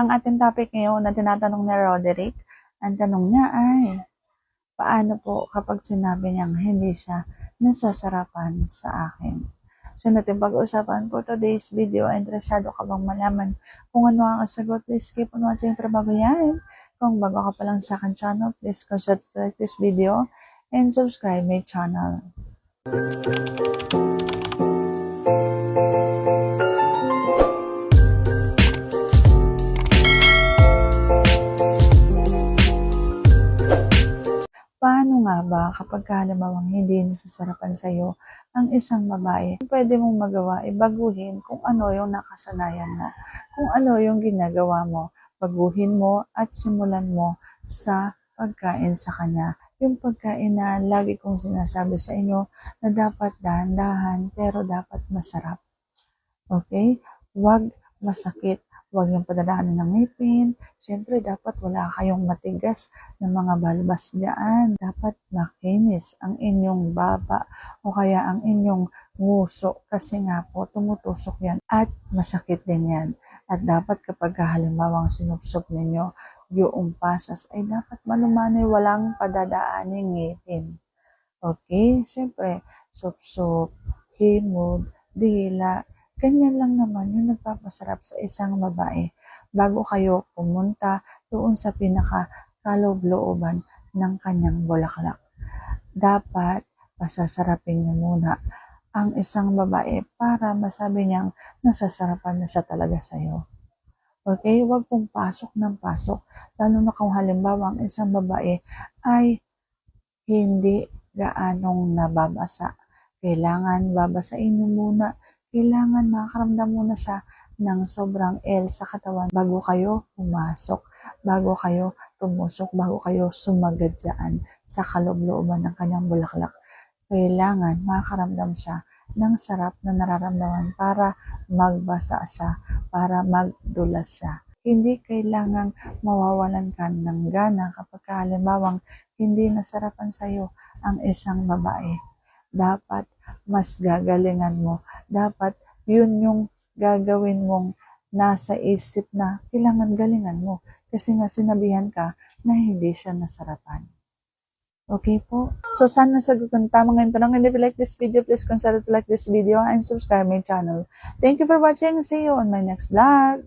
Ang ating topic ngayon na tinatanong ni Roderick, ang tanong niya ay, paano po kapag sinabi niyang hindi siya nasasarapan sa akin? So natin pag-uusapan po today's video. Interesado ka bang malaman kung ano ang sagot? Please keep on watching para bago yan. Kung bago ka pa lang sa akin channel, please consider to like this video and subscribe my channel. Paano ba kapag halimbawa hindi nasasarapan sa iyo ang isang babae? Pwede mong magawa ay baguhin kung ano yung nakasanayan mo. Kung ano yung ginagawa mo, baguhin mo at simulan mo sa pagkain sa kanya. Yung pagkain na lagi kong sinasabi sa inyo na dapat dahan-dahan pero dapat masarap. Okay? Huwag masakit. Huwag yung padadaanan ng ngipin. Siyempre, dapat wala kayong matigas na mga balbas diyan. Dapat makinis ang inyong baba o kaya ang inyong nguso kasi nga po tumutusok yan at masakit din yan. At dapat kapag halimbawang sinupsop ninyo yung pasas ay dapat malumanay walang padadaaning ngipin. Okay? Siyempre, sup-sup, himod, dila, ganyan lang naman yung nagpapasarap sa isang babae bago kayo pumunta doon sa pinaka kaloob-looban ng kanyang bulaklak. Dapat pasasarapin niyo muna ang isang babae para masabi niyang nasasarapan na siya talaga sa'yo. Okay? Huwag pong pasok ng pasok. Lalo na kung halimbawa ang isang babae ay hindi gaanong nababasa. Kailangan babasain niyo muna. Kailangan makakaramdam muna siya ng sobrang L sa katawan bago kayo pumasok, bago kayo tumusok, bago kayo sumagad dyan sa kaloob-looban ng kanyang bulaklak. Kailangan makakaramdam siya ng sarap na nararamdaman para magbasa siya, para magdulas siya. Hindi kailangang mawawalan ka ng gana kapag halimbawang hindi nasarapan sa'yo ang isang babae. Dapat mas gagalingan mo. Dapat yun yung gagawin mong nasa isip na kailangan galingan mo. Kasi nga sinabihan ka na hindi siya nasarapan. Okay po? So, sana ng tama ngayon tanong. And if you like this video, please consider to like this video and subscribe my channel. Thank you for watching. See you on my next vlog.